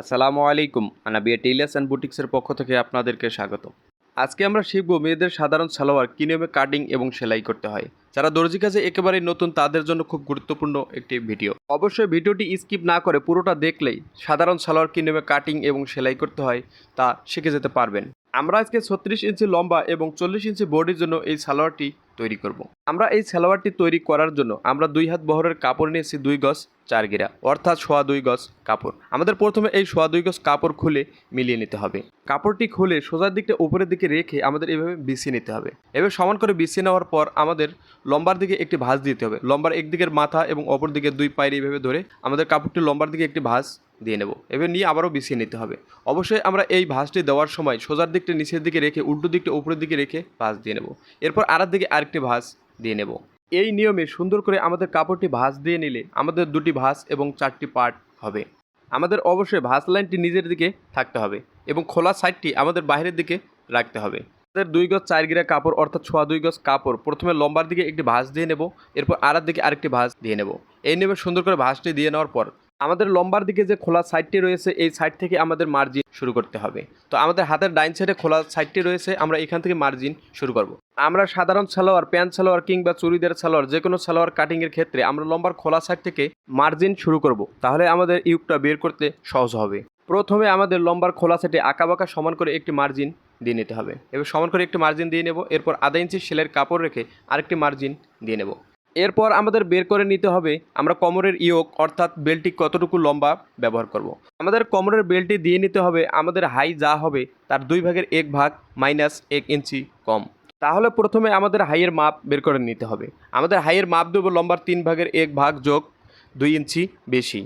আসসালামু আলাইকুম, Anabia tailors and বুটিক্সের পক্ষ থেকে আপনাদেরকে স্বাগত আজকে আমরা শিখব মেয়েদের সাধারণ সালোয়ার কী নিয়মে কাটিং এবং সেলাই করতে হয়। যারা দর্জি কাজে একেবারেই নতুন, তাদের জন্য খুব গুরুত্বপূর্ণ একটি ভিডিও। অবশ্যই ভিডিওটি স্কিপ না করে পুরোটা দেখলেই সাধারণ সালোয়ার কী নিয়মে কাটিং এবং সেলাই করতে হয় তা শিখে যেতে পারবেন। আমরা আজকে ছত্রিশ ইঞ্চি লম্বা এবং চল্লিশ ইঞ্চি বডির জন্য এই সালোয়ারটি তৈরি করব। আমরা এই সালোয়ারটি তৈরি করার জন্য আমরা দুই হাত বহরের কাপড় নিয়েছি দুই গজ চার গিরা, অর্থাৎ সোয়া দুই গজ কাপড়। আমাদের প্রথমে এই সোয়া দুই গজ কাপড় খুলে মিলিয়ে নিতে হবে। কাপড়টি খুলে সোজার দিকটা উপরের দিকে রেখে আমাদের এভাবে বিছিয়ে নিতে হবে। এভাবে সমান করে বিছিয়ে নেওয়ার পর আমাদের লম্বার দিকে একটি ভাঁজ দিতে হবে। লম্বার একদিকের মাথা এবং অপর দিকে দুই পায়ের এইভাবে ধরে আমাদের কাপড়টি লম্বার দিকে একটি ভাঁজ দিয়ে নেব। এবার নিয়ে আবারও বিছিয়ে নিতে হবে। অবশ্যই আমরা এই ভাঁজটি দেওয়ার সময় সোজার দিকটা নিচের দিকে রেখে উল্টো দিকটা উপরের দিকে রেখে ভাঁজ দিয়ে নেব। এরপর আরেক দিকে আরেকটি ভাঁজ দিয়ে নেব। এই নিয়মে সুন্দর করে আমাদের কাপড়টি ভাঁজ দিয়ে নিলে আমাদের দুটি ভাঁজ এবং চারটি পার্ট হবে। আমাদের অবশ্যই ভাঁজ লাইনটি নিজের দিকে থাকতে হবে এবং খোলা সাইডটি আমাদের বাইরের দিকে রাখতে হবে। আমাদের দুই গজ চার গিরা কাপড় অর্থাৎ ছোয়া দুই গজ কাপড় প্রথমে লম্বার দিকে একটি ভাঁজ দিয়ে নেব, এরপর আরেক দিকে আরেকটি ভাঁজ দিয়ে নেব। এই নিয়মে সুন্দর করে ভাঁজটি দিয়ে নেওয়ার পর আমাদের লম্বার দিকে যে খোলা সাইডটি রয়েছে, এই সাইড থেকে আমাদের মার্জিন শুরু করতে হবে। তো আমাদের হাতের ডাইন সাইডে খোলা সাইডটি রয়েছে, আমরা এখান থেকে মার্জিন শুরু করব। আমরা সাধারণ সালোয়ার, প্যান্ট সালোয়ার কিংবা চুড়িদার সালোয়ার যে কোনো সালোয়ার কাটিংয়ের ক্ষেত্রে আমরা লম্বার খোলা সাইড থেকে মার্জিন শুরু করব। তাহলে আমাদের ইউকটা বের করতে সহজ হবে। প্রথমে আমাদের লম্বার খোলা সাইডে আঁকাবাঁকা সমান করে একটি মার্জিন দিয়ে নিতে হবে। এবার সমান করে একটি মার্জিন দিয়ে নেব, এরপর আধা ইঞ্চি সেলের কাপড় রেখে আরেকটি মার্জিন দিয়ে নেব। এরপর আমাদের বের করে নিতে হবে আমরা কোমরের ইয়োক, অর্থাৎ বেল্টটি কতটুকু লম্বা ব্যবহার করব। আমাদের কোমরের বেল্টটি দিয়ে নিতে হবে আমাদের হাই যা হবে তার দুই ভাগের এক ভাগ মাইনাস এক ইঞ্চি কম। তাহলে প্রথমে আমাদের হাইয়ের মাপ বের করে নিতে হবে। আমাদের হাইয়ের মাপ দেবো লম্বার তিন ভাগের এক ভাগ যোগ দুই ইঞ্চি বেশি।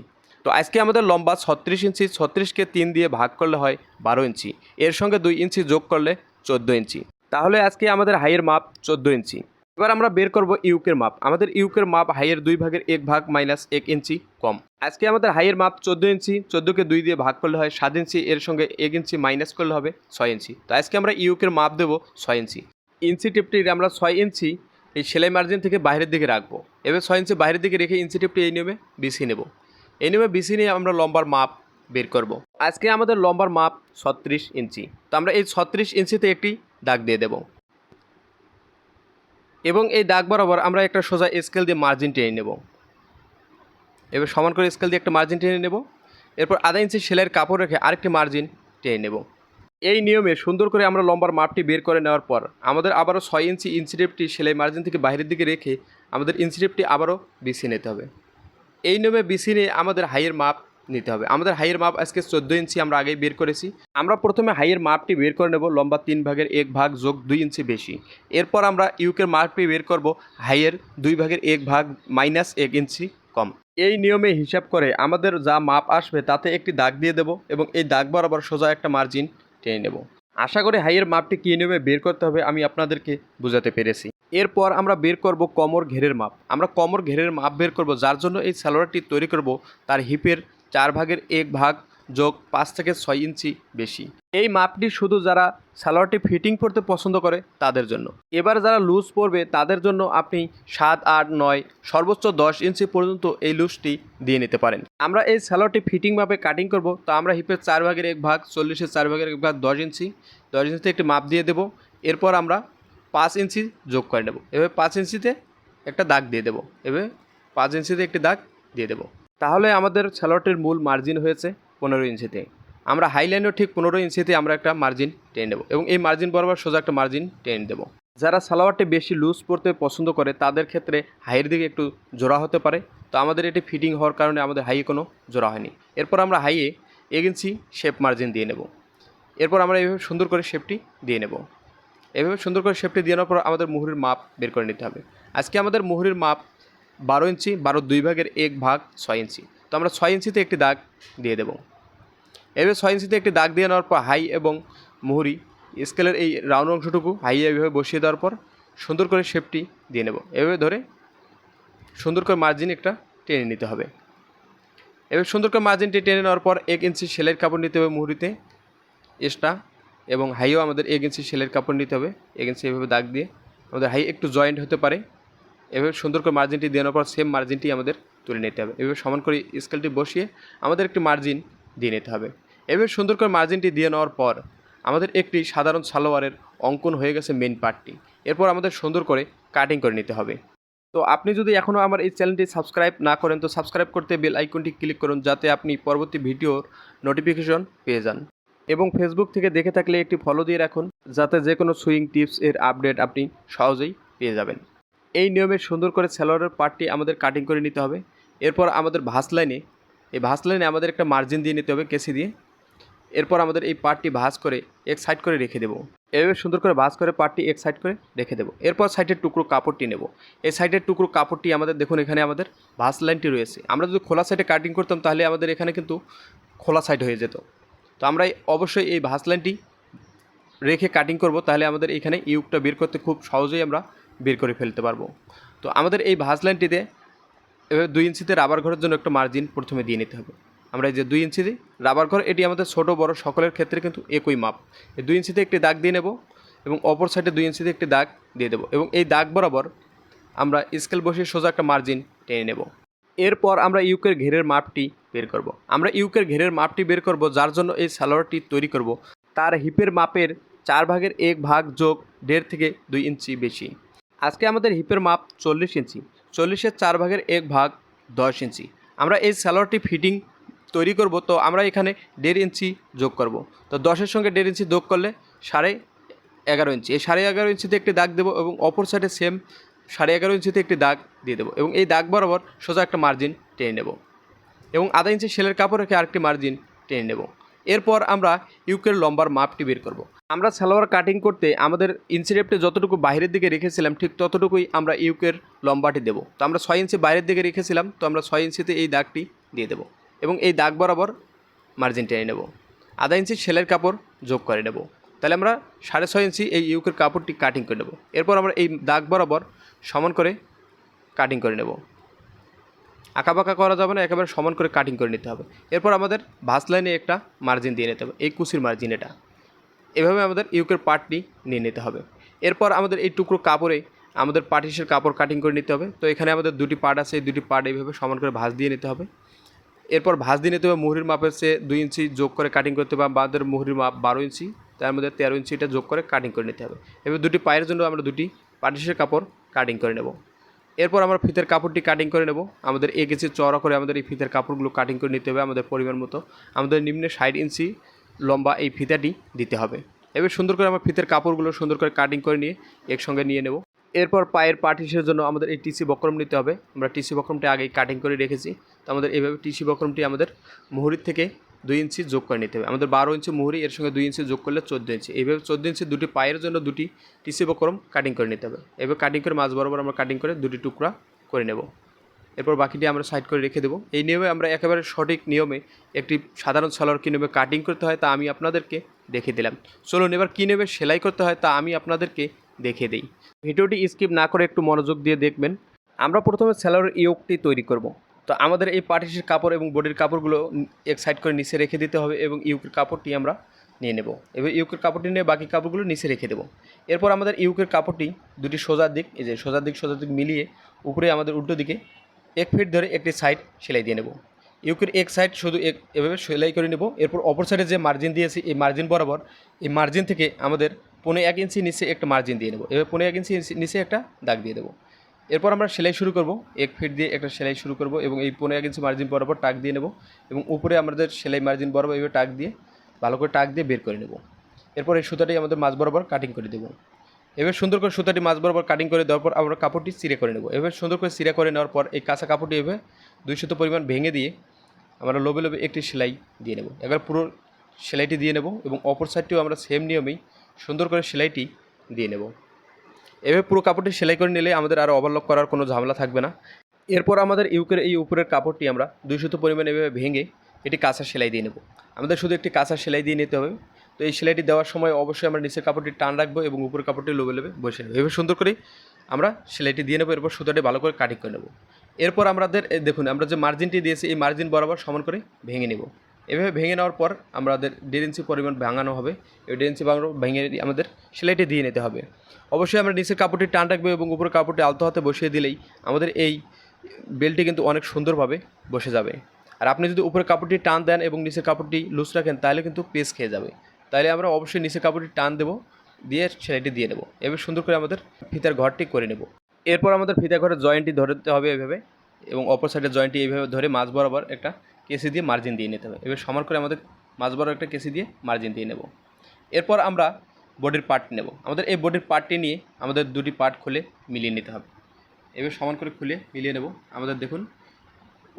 তো আজকে আমাদের লম্বা ছত্রিশ ইঞ্চি, ছত্রিশকে তিন দিয়ে ভাগ করলে হয় বারো ইঞ্চি। এর সঙ্গে দুই ইঞ্চি যোগ করলে চোদ্দ ইঞ্চি। তাহলে আজকে আমাদের হাইয়ের মাপ চোদ্দ ইঞ্চি। এবার আমরা বের করব ইউকের মাপ। আমাদের ইউকের মাপ হাইয়ের দুই ভাগের এক ভাগ মাইনাস এক ইঞ্চি কম। আজকে আমাদের হাইয়ের মাপ চোদ্দ ইঞ্চি, চোদ্দোকে দুই দিয়ে ভাগ করলে হয় সাত ইঞ্চি, এর সঙ্গে এক ইঞ্চি মাইনাস করলে হবে ছয় ইঞ্চি। তো আজকে আমরা ইউকের মাপ দেবো ছয় ইঞ্চি। ইঞ্চি টিপটি আমরা ছয় ইঞ্চি এই সেলাই মার্জিন থেকে বাইরের দিকে রাখব। এবার ছয় ইঞ্চি বাইরের দিকে রেখে ইঞ্চি টিপটি এই নিয়মে বিছিয়ে নেব। এই নিয়মে বিছিয়ে নিয়ে আমরা লম্বার মাপ বের করব। আজকে আমাদের লম্বার মাপ ছত্রিশ ইঞ্চি। তো আমরা এই ছত্রিশ ইঞ্চিতে একটি দাগ দিয়ে দেবো। এবং এই দাগ বরাবর আমরা একটা সোজা স্কেল দিয়ে মার্জিন টেনে নেব। এবার সমান করে স্কেল দিয়ে একটা মার্জিন টেনে নেব। এরপর আধা ইঞ্চি সেলাইয়ের কাপড় রেখে আরেকটি মার্জিন টেনে নেব। এই নিয়মে সুন্দর করে আমরা লম্বার মাপটি বের করে নেওয়ার পর আমাদের আবারও ছয় ইঞ্চি ইঞ্চিটেপটি সেলাই মার্জিন থেকে বাইরের দিকে রেখে আমাদের ইঞ্চিটেপটি আবারও বিছিয়ে নিতে হবে। এই নিয়মে বিছিয়ে নিয়ে আমাদের হাইয়ের মাপ নিতে হবে। আমাদের হাইয়ের মাপ আজকে চোদ্দ ইঞ্চি আমরা আগেই বের করেছি। আমরা প্রথমে হাইয়ের মাপটি বের করে নেব, লম্বা তিন ভাগের এক ভাগ যোগ দুই ইঞ্চি বেশি। এরপর আমরা ইউকের মাপটি বের করব, হাইয়ের দুই ভাগের এক ভাগ মাইনাস এক ইঞ্চি কম। এই নিয়মে হিসাব করে আমাদের যা মাপ আসবে তাতে একটি দাগ দিয়ে দেব এবং এই দাগ বরাবর সোজা একটা মার্জিন টেনে নেব। আশা করি হাইয়ের মাপটি কী নিয়মে বের করতে হবে আমি আপনাদেরকে বোঝাতে পেরেছি। এরপর আমরা বের করব কমর ঘেরের মাপ। আমরা কমর ঘেরের মাপ বের করব, যার জন্য এই স্যালোয়ারটি তৈরি করব তার হিপের চার ভাগের এক ভাগ যোগ পাঁচ থেকে ছয় ইঞ্চি বেশি। এই মাপটি শুধু যারা সালোয়ারটি ফিটিং করতে পছন্দ করে, তাদের জন্য। এবার যারা লুজ পরবে, তাদের জন্য আপনি সাত, আট, নয়, সর্বোচ্চ দশ ইঞ্চি পর্যন্ত এই লুজটি দিয়ে নিতে পারেন। আমরা এই সালোয়ারটি ফিটিং মাপে কাটিং করব। তো আমরা হিপের চার ভাগের এক ভাগ, চল্লিশের চার ভাগের এক ভাগ, দশ ইঞ্চি। দশ ইঞ্চিতে একটি মাপ দিয়ে দেব। এরপর আমরা পাঁচ ইঞ্চি যোগ করে নেব। এভাবে পাঁচ ইঞ্চিতে একটা দাগ দিয়ে দেবো। এভাবে পাঁচ ইঞ্চিতে একটি দাগ দিয়ে দেবো। তাহলে আমাদের সালোয়ারটির মূল মার্জিন হয়েছে পনেরো ইঞ্চিতে। আমরা হাইলাইনও ঠিক পনেরো ইঞ্চিতে আমরা একটা মার্জিন টেনে নেব এবং এই মার্জিন বরাবর সোজা একটা মার্জিন টেনে দেবো যারা সালোয়ারটি বেশি লুজ পরতে পছন্দ করে, তাদের ক্ষেত্রে হাইয়ের দিকে একটু জোড়া হতে পারে। তো আমাদের এটি ফিটিং হওয়ার কারণে আমাদের হাইয়ে কোনো জোড়া হয়নি। এরপর আমরা হাইয়ে এক ইঞ্চি শেপ মার্জিন দিয়ে নেব। এরপর আমরা এইভাবে সুন্দর করে শেপটি দিয়ে নেব। এভাবে সুন্দর করে শেপটি দিয়ে নেওয়ার পর আমাদের মুহুরির মাপ বের করে নিতে হবে। আজকে আমাদের মুহুরির মাপ বারো ইঞ্চি, বারো দুই ভাগের এক ভাগ ছয় ইঞ্চি। তো আমরা ছয় ইঞ্চিতে একটি দাগ দিয়ে দেব। এভাবে ছয় ইঞ্চিতে একটি দাগ দিয়ে নেওয়ার পর হাই এবং মুহুরি স্কেলের এই রাউন্ড অংশটুকু হাই এভাবে বসিয়ে দেওয়ার পর সুন্দর করে শেপটি দিয়ে নেব। এভাবে ধরে সুন্দর করে মার্জিন একটা টেনে নিতে হবে। এবার সুন্দর করে মার্জিনটি টেনে নেওয়ার পর এক ইঞ্চি সেলের কাপড় নিতে হবে মুহুরিতে এক্সট্রা এবং হাইও আমাদের এক ইঞ্চি সেলের কাপড় নিতে হবে। এক ইঞ্চি এভাবে দাগ দিয়ে আমাদের হাই একটু জয়েন্ট হতে পারে। এভাবে সুন্দর করে মার্জিনটি দেওয়ার পর সেম মার্জিনটি আমাদের তুলে নিতে হবে। এভাবে সমান করে স্কেলটি বসিয়ে আমাদের একটি মার্জিন দিয়ে নিতে হবে। এভাবে সুন্দর করে মার্জিনটি দিয়ে নেওয়ার পর আমাদের একটি সাধারণ সালোয়ারের অঙ্কন হয়ে গেছে মেন পার্টটি এরপর আমাদের সুন্দর করে কাটিং করে নিতে হবে। তো আপনি যদি এখনও আমার এই চ্যানেলটি সাবস্ক্রাইব না করেন, তো সাবস্ক্রাইব করতে বেল আইকনটি ক্লিক করুন যাতে আপনি পরবর্তী ভিডিওর নোটিফিকেশন পেয়ে যান। এবং ফেসবুক থেকে দেখে থাকলে একটি ফলো দিয়ে রাখুন, যাতে যে কোনো সুইং টিপস এর আপডেট আপনি সহজেই পেয়ে যাবেন। এই নিয়মে সুন্দর করে স্যালোয়ারের পার্টটি আমাদের কাটিং করে নিতে হবে। এরপর আমাদের ভাস লাইনে এই ভাস লাইনে আমাদের একটা মার্জিন দিয়ে নিতে হবে কেসি দিয়ে। এরপর আমাদের এই পার্টটি ভাস করে এক সাইড করে রেখে দেবো। এভাবে সুন্দর করে ভাঁজ করে পার্টটি এক সাইড করে রেখে দেবো। এরপর সাইডের টুকরো কাপড়টি নেব। এই সাইডের টুকরো কাপড়টি আমাদের, দেখুন এখানে আমাদের ভাস লাইনটি রয়েছে। আমরা যদি খোলা সাইডে কাটিং করতাম তাহলে আমাদের এখানে কিন্তু খোলা সাইড হয়ে যেত। তো আমরা অবশ্যই এই ভাস লাইনটি রেখে কাটিং করব, তাহলে আমাদের এখানে ইউকটা বের করতে খুব সহজেই আমরা বের করে ফেলতে পারব। তো আমাদের এই ভাঁজ লাইনটিতে এভাবে দুই ইঞ্চিতে রাবার ঘরের জন্য একটা মার্জিন প্রথমে দিয়ে নিতে হবে। আমরা এই যে দুই ইঞ্চিতে রাবার ঘর, এটি আমাদের ছোট, বড় সকলের ক্ষেত্রে কিন্তু একই মাপ। এই দুই ইঞ্চিতে একটি দাগ দিয়ে নেব এবং অপর সাইডে দুই ইঞ্চিতে একটি দাগ দিয়ে দেবো এবং এই দাগ বরাবর আমরা স্কেল বসিয়ে সোজা একটা মার্জিন টেনে নেব। এরপর আমরা ইউকের ঘেরের মাপটি বের করব। আমরা ইউকের ঘেরের মাপটি বের করব, যার জন্য এই সালোয়ারটি তৈরি করব। তার হিপের মাপের চার ভাগের এক ভাগ যোগ দেড় থেকে দুই ইঞ্চি বেশি। আজকে আমাদের হিপের মাপ চল্লিশ ইঞ্চি। চল্লিশের চার ভাগের এক ভাগ দশ ইঞ্চি। আমরা এই সালোয়ারটি ফিটিং তৈরি করব, তো আমরা এখানে দেড় ইঞ্চি যোগ করব। তো দশের সঙ্গে দেড় ইঞ্চি যোগ করলে সাড়ে এগারো ইঞ্চি। এই সাড়ে এগারো ইঞ্চিতে একটি দাগ দেবো এবং অপর সাইডে সেম সাড়ে এগারো ইঞ্চিতে একটি দাগ দিয়ে দেবো এবং এই দাগ বরাবর সোজা একটা মার্জিন টেনে নেব এবং আধা ইঞ্চি সেলের কাপড় রেখে আরেকটি মার্জিন টেনে নেব। এরপর আমরা ইউকের লম্বার মাপটি বের করব। আমরা সালোয়ার কাটিং করতে আমাদের ইঞ্চিরেপটে যতটুকু বাইরের দিকে রেখেছিলাম, ঠিক ততটুকুই আমরা ইউকের লম্বাটি দেবো। তো আমরা ছয় ইঞ্চি বাইরের দিকে রেখেছিলাম, তো আমরা ছয় ইঞ্চিতে এই দাগটি দিয়ে দেবো এবং এই দাগ বরাবর মার্জিন টেনে নেব। আধা ইঞ্চি সেলের কাপড় যোগ করে নেব। তাহলে আমরা সাড়ে ছয় ইঞ্চি এই ইউকের কাপড়টি কাটিং করে নেব। এরপর আমরা এই দাগ বরাবর সমান করে কাটিং করে নেব। আঁকাবাঁকা করা যাবে না, একেবারে সমান করে কাটিং করে নিতে হবে। এরপর আমাদের ভাঁজ লাইনে একটা মার্জিন দিয়ে নিতে হবে, এই কুচির মার্জিন এটা। এভাবে আমাদের ইউকের পার্টটি নিয়ে নিতে হবে। এরপর আমাদের এই টুকরো কাপড়ে আমাদের পার্টিসের কাপড় কাটিং করে নিতে হবে। তো এখানে আমাদের দুটি পার্ট আছে, এই দুটি পার্ট এইভাবে সমান করে ভাঁজ দিয়ে নিতে হবে। এরপর ভাঁজ দিয়ে নিতে হবে মুহুরির মাপের চেয়ে দুই ইঞ্চি যোগ করে কাটিং করতে হবে। আমাদের মুহুরির মাপ বারো ইঞ্চি, তার মধ্যে তেরো ইঞ্চিটা যোগ করে কাটিং করে নিতে হবে। এবার দুটি পায়ের জন্য আমরা দুটি পার্টিসের কাপড় কাটিং করে নেব। এরপর আমরা ফিতের কাপড়টি কাটিং করে নেব। আমাদের এক ইঞ্চি চড়া করে আমাদের এই ফিতের কাপড়গুলো কাটিং করে নিতে হবে আমাদের পরিমাণ মতো। আমাদের নিম্নে ষাট ইঞ্চি লম্বা এই ফিতাটি দিতে হবে। এবার সুন্দর করে আমরা ফিতের কাপড়গুলো সুন্দর করে কাটিং করে নিয়ে একসঙ্গে নিয়ে নেব। এরপর পায়ের পার্টিসের জন্য আমাদের এই টিসি বক্রম নিতে হবে। আমরা টিসি বক্রমটি আগেই কাটিং করে রেখেছি। তো আমাদের এইভাবে টিসি বক্রমটি আমাদের মুহুরির থেকে দুই ইঞ্চি যোগ করে নিতে হবে। আমাদের বারো ইঞ্চি মুহুরি, এর সঙ্গে দুই ইঞ্চি যোগ করলে চোদ্দ ইঞ্চি। এইভাবে চোদ্দ ইঞ্চি দুটি পায়ের জন্য দুটি টিসি বক্রম কাটিং করে নিতে হবে। এভাবে কাটিং করে মাছ বরাবর আমরা কাটিং করে দুটি টুকরা করে নেব। এরপর বাকিটি আমরা সাইড করে রেখে দেবো। এই নিয়মে আমরা একেবারে সঠিক নিয়মে একটি সাধারণ সালোয়ার কী নেবে কাটিং করতে হয়, তা আমি আপনাদেরকে দেখে দিলাম। চলুন এবার কী নেবে সেলাই করতে হয়, তা আমি আপনাদেরকে দেখে দিই। ভিডিওটি স্কিপ না করে একটু মনোযোগ দিয়ে দেখবেন। আমরা প্রথমে সালোয়ারের ইয়োগটি তৈরি করব। তো আমাদের এই পার্টিসের কাপড় এবং বডির কাপড়গুলো এক সাইড করে নিচে রেখে দিতে হবে এবং ইউকের কাপড়টি আমরা নিয়ে নেব। এবার ইউকের কাপড়টি নিয়ে বাকি কাপড়গুলো নিচে রেখে দেবো। এরপর আমাদের ইউকের কাপড়টি দুটি সোজার দিক, এই যে সোজার দিক সোজার দিক মিলিয়ে উপরে আমাদের উল্টো দিকে এক ফিট ধরে একটি সাইড সেলাই দিয়ে নেব। ইউকের এক সাইড শুধু এক, এভাবে সেলাই করে নেব। এরপর অপর সাইডে যে মার্জিন দিয়েছি, এই মার্জিন বরাবর, এই মার্জিন থেকে আমাদের পনে এক ইঞ্চি নিচে একটা মার্জিন দিয়ে নেব। এবার পনে এক ইঞ্চি নিচে একটা দাগ দিয়ে দেবো। এরপর আমরা সেলাই শুরু করব। এক ফিট দিয়ে একটা সেলাই শুরু করব এবং এই পনেরো এক ইঞ্চি মার্জিন বরাবর টাক দিয়ে নেব এবং উপরে আমাদের সেলাই মার্জিন বরাবর এইভাবে টাক দিয়ে, ভালো করে টাক দিয়ে বের করে নেব। এরপর এই সুতাটি আমাদের মাছ বরাবর কাটিং করে দেবো। এবার সুন্দর করে সুতাটি মাছ বরাবর কাটিং করে দেওয়ার পর আমরা কাপড়টি চিরে করে নেব। এবার সুন্দর করে চিরা করে নেওয়ার পর এই কাঁচা কাপড়টি এভাবে দুই শত পরিমাণ ভেঙে দিয়ে আমরা লোবে লোবে একটি সেলাই দিয়ে নেব। এবার পুরো সেলাইটি দিয়ে নেব এবং অপর সাইডটিও আমরা সেম নিয়মেই সুন্দর করে সেলাইটি দিয়ে নেব। এভাবে পুরো কাপড়টি সেলাই করে নিলে আমাদের আর ওভারলক করার কোনো ঝামেলা থাকবে না। এরপর আমাদের ইউকের এই উপরের কাপড়টি আমরা দুই দুইশত পরিমাণ এভাবে ভেঙে এটি কাঁচা সেলাই দিয়ে নেব। আমাদের শুধু একটি কাঁচা সেলাই দিয়ে নিতে হবে। তো এই সেলাইটি দেওয়ার সময় অবশ্যই আমরা নিচের কাপড়টি টান রাখব এবং উপরের কাপড়টি লোবে লোবে বসে নেব। এভাবে সুন্দর করে আমরা সেলাইটি দিয়ে নেব, এরপর সুতাটি ভালো করে কাটিং করে নেব। এরপর আমাদের দেখুন, আমরা যে মার্জিনটি দিয়েছি, এই মার্জিন বরাবর সমান করে ভেঙে নেব। এভাবে ভেঙে নেওয়ার পর আমাদের দেড় ইঞ্চি পরিমাণ ভাঙানো হবে। এই দেড় ইঞ্চি ভাঙানো, ভেঙে আমাদের সেলাইটি দিয়ে নিতে হবে। অবশ্যই আমরা নিচের কাপড়টি টান রাখব এবং উপরের কাপড়টি আলতো হাতে বসিয়ে দিলেই আমাদের এই বেলটি কিন্তু অনেক সুন্দরভাবে বসে যাবে। আর আপনি যদি উপরে কাপড়টি টান দেন এবং নিচের কাপড়টি লুজ রাখেন, তাহলে কিন্তু পেস খেয়ে যাবে। তাহলে আমরা অবশ্যই নিচের কাপড়টি টান দেবো, দিয়ে সেলাইটি দিয়ে নেব। এবার সুন্দর করে আমাদের ফিতার ঘরটি করে নেব। এরপর আমাদের ফিতা ঘরের জয়েন্টটি ধরতে হবে এভাবে, এবং অপর সাইডের জয়েন্টটি এইভাবে ধরে মাছ বরাবর একটা কেসি দিয়ে মার্জিন দিয়ে নিতে হবে। এবার সমান করে আমাদের মাছ বরাবর একটা কেসি দিয়ে মার্জিন দিয়ে নেব। এরপর আমরা বডির পার্ট নেব। আমাদের এই বডির পার্টটি নিয়ে আমাদের দুটি পার্ট খুলে মিলিয়ে নিতে হবে। এবার সমান করে খুলে মিলিয়ে নেব। আমাদের দেখুন,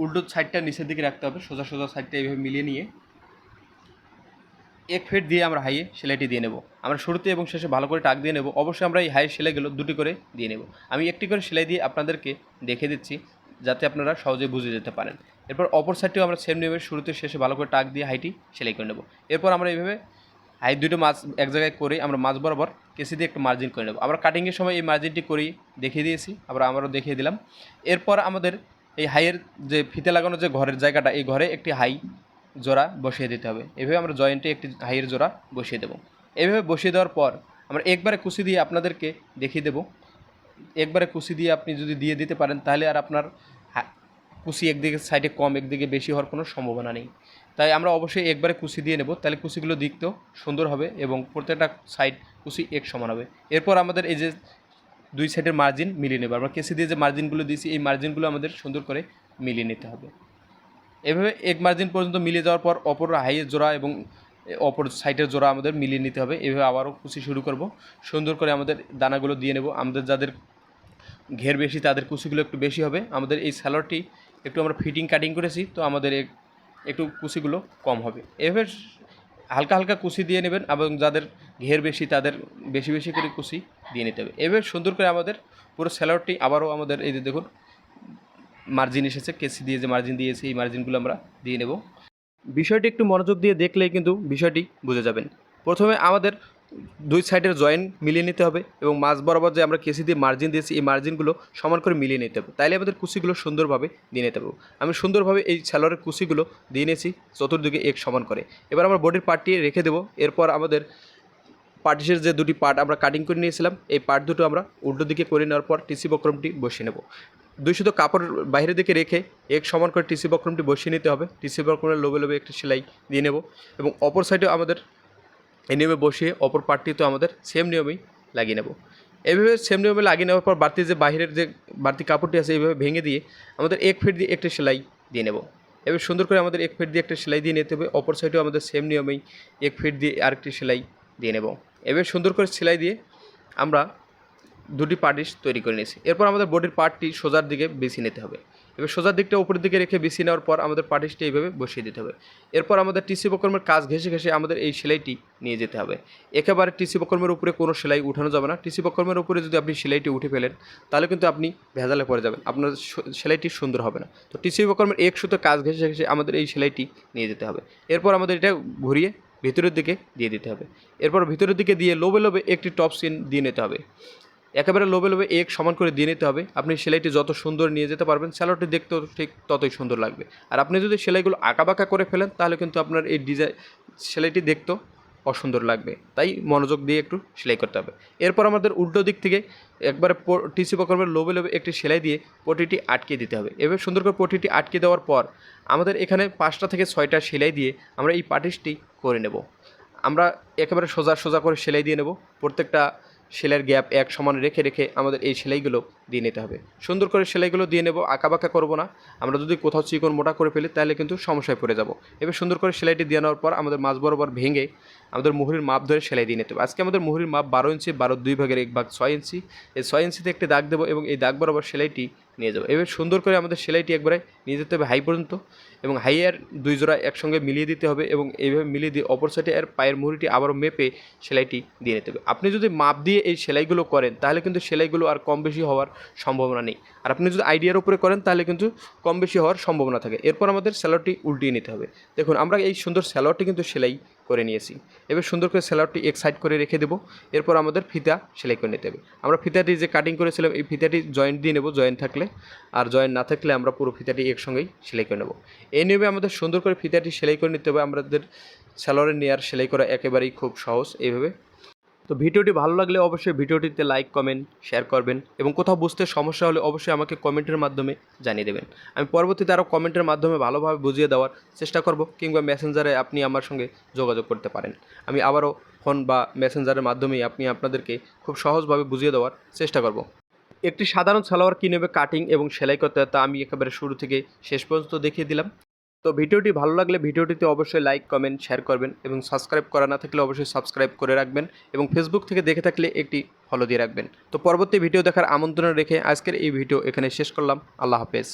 উল্টো সাইডটা নিচের দিকে রাখতে হবে, সোজা সোজা সাইডটা এইভাবে মিলিয়ে নিয়ে এক ফিট দিয়ে আমরা হাইয়ে সেলাইটি দিয়ে নেব। আমরা শুরুতে এবং শেষে ভালো করে টাক দিয়ে নেব। অবশ্যই আমরা এই হাই সেলাইগুলো দুটি করে দিয়ে নেব। আমি একটি করে সেলাই দিয়ে আপনাদেরকে দেখে দিচ্ছি, যাতে আপনারা সহজে বুঝে যেতে পারেন। এরপর অপর সাইডটিও আমরা সেম নিয়মের শুরুতে শেষে ভালো করে টাক দিয়ে হাইটি সেলাই করে নেব। এরপর আমরা এইভাবে হাই দুটো মাছ এক জায়গায় করে আমরা মাছ বরাবর কেসি দিয়ে একটা মার্জিন করে নেব। আমরা কাটিংয়ের সময় এই মার্জিনটি করেই দেখিয়ে দিয়েছি আমরা আমারও দেখিয়ে দিলাম। এরপর আমাদের এই হাইয়ের যে ফিতে লাগানো যে ঘরের জায়গাটা, এই ঘরে একটি হাই জোড়া বসিয়ে দিতে হবে। এভাবে আমরা জয়েন্টে একটি হাইয়ের জোড়া বসিয়ে দেবো। এভাবে বসিয়ে দেওয়ার পর আমরা একবারে কুচি দিয়ে আপনাদেরকে দেখিয়ে দেবো। একবারে কুচি দিয়ে আপনি যদি দিয়ে দিতে পারেন তাহলে আর আপনার কুচি একদিকে সাইডে কম, একদিকে বেশি হওয়ার কোনো সম্ভাবনা নেই। তাই আমরা অবশ্যই একবারে কুচি দিয়ে নেব। তাহলে কুচিগুলো দেখতেও সুন্দর হবে এবং প্রত্যেকটা সাইড কুচি এক সমান হবে। এরপর আমাদের এই যে দুই সাইডের মার্জিন মিলিয়ে নেব। আমরা কেসি দিয়ে যে মার্জিনগুলো দিয়েছি, এই মার্জিনগুলো আমাদের সুন্দর করে মিলিয়ে নিতে হবে। এভাবে এক মার্জিন পর্যন্ত মিলিয়ে যাওয়ার পর অপর হাইয়ের জোড়া এবং অপর সাইডের জোড়া আমাদের মিলিয়ে নিতে হবে। এভাবে আবারও কুচি শুরু করব। সুন্দর করে আমাদের দানাগুলো দিয়ে নেব। আমাদের যাদের ঘের বেশি, তাদের কুচিগুলো একটু বেশি হবে। আমাদের এই স্যালাডটি একটু আমরা ফিটিং, কাটিং করেছি, তো আমাদের একটু কুচিগুলো কম হবে। এভাবে হালকা হালকা কুচি দিয়ে নেবেন এবং যাদের ঘের বেশি, তাদের বেশি বেশি করে কুচি দিয়ে নিতে হবে। এভাবে সুন্দর করে আমাদের পুরো স্যালাডটি আবারও আমাদের এই যে দেখুন মার্জিন এসেছে কেসি দিয়ে যে মার্জিন দিয়েছে, এই মার্জিনগুলো আমরা দিয়ে নেব। বিষয়টি একটু মনোযোগ দিয়ে দেখলেই কিন্তু বিষয়টি বুঝে যাবেন। প্রথমে আমাদের দুই সাইডের জয়েন্ট মিলিয়ে নিতে হবে এবং মাছ বরাবর যে আমরা কেসি দিয়ে মার্জিন দিয়েছি, এই মার্জিনগুলো সমান করে মিলিয়ে নিতে হবে। তাইলে আমাদের কুচিগুলো সুন্দরভাবে দিয়ে নিতে পারব আমি সুন্দরভাবে এই স্যালোয়ারের কুচিগুলো দিয়ে নিয়েছি, চতুর্দিকে এক সমান করে। এবার আমরা বডির পার্টটি রেখে দেবো। এরপর আমাদের পার্টিসের যে দুটি পার্ট আমরা কাটিং করে নিয়েছিলাম, এই পার্ট দুটো আমরা উল্টো দিকে করে নেওয়ার পর টিসি বক্রমটি বসিয়ে নেব। শুধু কাপড় বাইরের দিকে রেখে এক সমান করে টিসি বক্রমটি বসিয়ে নিতে হবে। টিসি বক্রমের লোবে লোবে একটি সেলাই দিয়ে নেব এবং অপর সাইডেও আমাদের এই নিয়মে বসিয়ে অপর পার্টটি তো আমাদের সেম নিয়মেই লাগিয়ে নেব। এইভাবে সেম নিয়মে লাগিয়ে নেওয়ার পর বাড়তি যে বাইরের যে বাড়তি কাপড়টি আছে এইভাবে ভেঙে দিয়ে আমাদের এক ফিট দিয়ে একটা সেলাই দিয়ে নেব। এবার সুন্দর করে আমাদের এক ফিট দিয়ে একটা সেলাই দিয়ে নিতে হবে, অপর সাইডেও আমাদের সেম নিয়মেই এক ফিট দিয়ে আরেকটি সেলাই দিয়ে নেব। এবার সুন্দর করে সেলাই দিয়ে আমরা দুটি পার্টিস তৈরি করে নিয়েছি। এরপর আমাদের বডির পার্টটি সোজার দিকে বেছে নিতে হবে। এবার সোজার দিকটা উপরের দিকে রেখে বেছে নেওয়ার পর আমাদের পার্টিসটি এইভাবে বসিয়ে দিতে হবে। এরপর আমাদের টিসি বকর্মের কাজ ঘেসে ঘেসে আমাদের এই সেলাইটি নিয়ে যেতে হবে। একেবারে টিসি বকর্মের উপরে কোনো সেলাই উঠানো যাবে না। টিসি বকর্মের উপরে যদি আপনি সেলাইটি উঠে ফেলেন, তাহলে কিন্তু আপনি ভেজালে পড়ে যাবেন। আপনার সেলাইটি সুন্দর হবে না। তো টিসি বকর্মের এক সুতো কাজ ঘেসে ঘেসে আমাদের এই সেলাইটি নিয়ে যেতে হবে। এরপর আমাদের এটা ঘুরিয়ে ভিতরের দিকে দিয়ে দিতে হবে। এরপর ভিতরের দিকে দিয়ে লোবে লোবে একটি টপ সিন দিয়ে নিতে হবে। একেবারে লোবে লোবে এক সমান করে দিয়ে নিতে হবে। আপনি সেলাইটি যত সুন্দর নিয়ে যেতে পারবেন স্যালোটি দেখতেও ঠিক ততই সুন্দর লাগবে। আর আপনি যদি সেলাইগুলো আঁকাবাঁকা করে ফেলেন, তাহলে কিন্তু আপনার এই ডিজাইন সেলাইটি দেখতেও অসুন্দর লাগবে। তাই মনোযোগ দিয়ে একটু সেলাই করতে হবে। এরপর আমাদের উল্টো দিক থেকে একবারে টিসি প্রকল্পের লোবে লোবে একটি সেলাই দিয়ে পটিটি আটকে দিতে হবে। এবার সুন্দর করে পটিটি আটকে দেওয়ার পর আমাদের এখানে পাঁচটা থেকে ছয়টা সেলাই দিয়ে আমরা এই পাটিসটি করে নেব। আমরা একেবারে সোজা সোজা করে সেলাই দিয়ে নেব। প্রত্যেকটা সেলাইয়ের গ্যাপ এক সমান রেখে রেখে আমাদের এই সেলাইগুলো দিয়ে নিতে হবে। সুন্দর করে সেলাইগুলো দিয়ে নেব, আঁকাবাঁকা করব না। আমরা যদি কোথাও চিকন মোটা করে ফেলি, তাহলে কিন্তু সমস্যায় পড়ে যাব। এবার সুন্দর করে সেলাইটি দিয়ে নেওয়ার পর আমাদের মাছ বরাবর ভেঙে আমাদের মুহুরির মাপ ধরে সেলাই দিয়ে নিতে হবে। আজকে আমাদের মুহুরির মাপ বারো ইঞ্চি, বারো দুই ভাগের এক ভাগ ছয় ইঞ্চি। এই ছয় ইঞ্চিতে একটি দাগ দেবো এবং এই দাগ বরাবর সেলাইটি নিয়ে যাব। এবার সুন্দর করে আমাদের সেলাইটি একবারে নিয়ে যেতে হবে হাই পর্যন্ত এবং হাইয়ের দুই জোড়া একসঙ্গে মিলিয়ে দিতে হবে এবং এইভাবে মিলিয়ে দিয়ে অপর সাইডে এর পায়ের মুহুরিটি আবারও মেপে সেলাইটি দিয়ে নিতে হবে। আপনি যদি মাপ দিয়ে এই সেলাইগুলো করেন, তাহলে কিন্তু সেলাইগুলো আর কম বেশি হওয়ার সম্ভাবনা নেই। আর আপনি যদি আইডিয়ার উপরে করেন, তাহলে কিন্তু কম বেশি হওয়ার সম্ভাবনা থাকে। এরপর আমাদের স্যালোয়ারটি উল্টিয়ে নিতে হবে। দেখুন, আমরা এই সুন্দর স্যালোয়ারটি কিন্তু সেলাই করে নিয়েছি। এবার সুন্দর করে স্যালোয়ারটি এক সাইড করে রেখে দেবো। এরপর আমাদের ফিতা সেলাই করে নিতে হবে। আমরা ফিতাটি যে কাটিং করেছিলাম, এই ফিতাটি জয়েন্ট দিয়ে নেব জয়েন্ট থাকলে। আর জয়েন্ট না থাকলে আমরা পুরো ফিতাটি একসঙ্গেই সেলাই করে নেব। এই নিয়মে আমাদের সুন্দর করে ফিতাটি সেলাই করে নিতে হবে। আমাদের সালোয়ারের নেয়ার সেলাই করা একেবারেই খুব সহজ। এইভাবে তো ভিডিওটি ভালো লাগলে অবশ্যই ভিডিওটিতে লাইক কমেন্ট শেয়ার করবেন এবং কোথাও বুঝতে সমস্যা হলে অবশ্যই আমাকে কমেন্টের মাধ্যমে জানিয়ে দেবেন। আমি পরবর্তীতে আরও কমেন্টের মাধ্যমে ভালোভাবে বুঝিয়ে দেওয়ার চেষ্টা করব কিংবা মেসেঞ্জারে আপনি আমার সঙ্গে যোগাযোগ করতে পারেন। আমি আবারও ফোন বা মেসেঞ্জারের মাধ্যমেই আপনি আপনাদেরকে খুব সহজভাবে বুঝিয়ে দেওয়ার চেষ্টা করব। একটি সাধারণ সালোয়ার কীভাবে কাটিং এবং সেলাই করতে হয় তা আমি একেবারে শুরু থেকে শেষ পর্যন্ত দেখিয়ে দিলাম। তো ভিডিওটি ভালো লাগলে ভিডিওটিতে অবশ্যই লাইক কমেন্ট শেয়ার করবেন এবং সাবস্ক্রাইব করা না থাকলে অবশ্যই সাবস্ক্রাইব করে রাখবেন এবং ফেসবুক থেকে দেখে থাকলে একটি ফলো দিয়ে রাখবেন। তো পরবর্তী ভিডিও দেখার আমন্ত্রণ রেখে আজকের এই ভিডিও এখানে শেষ করলাম। আল্লাহ হাফেজ।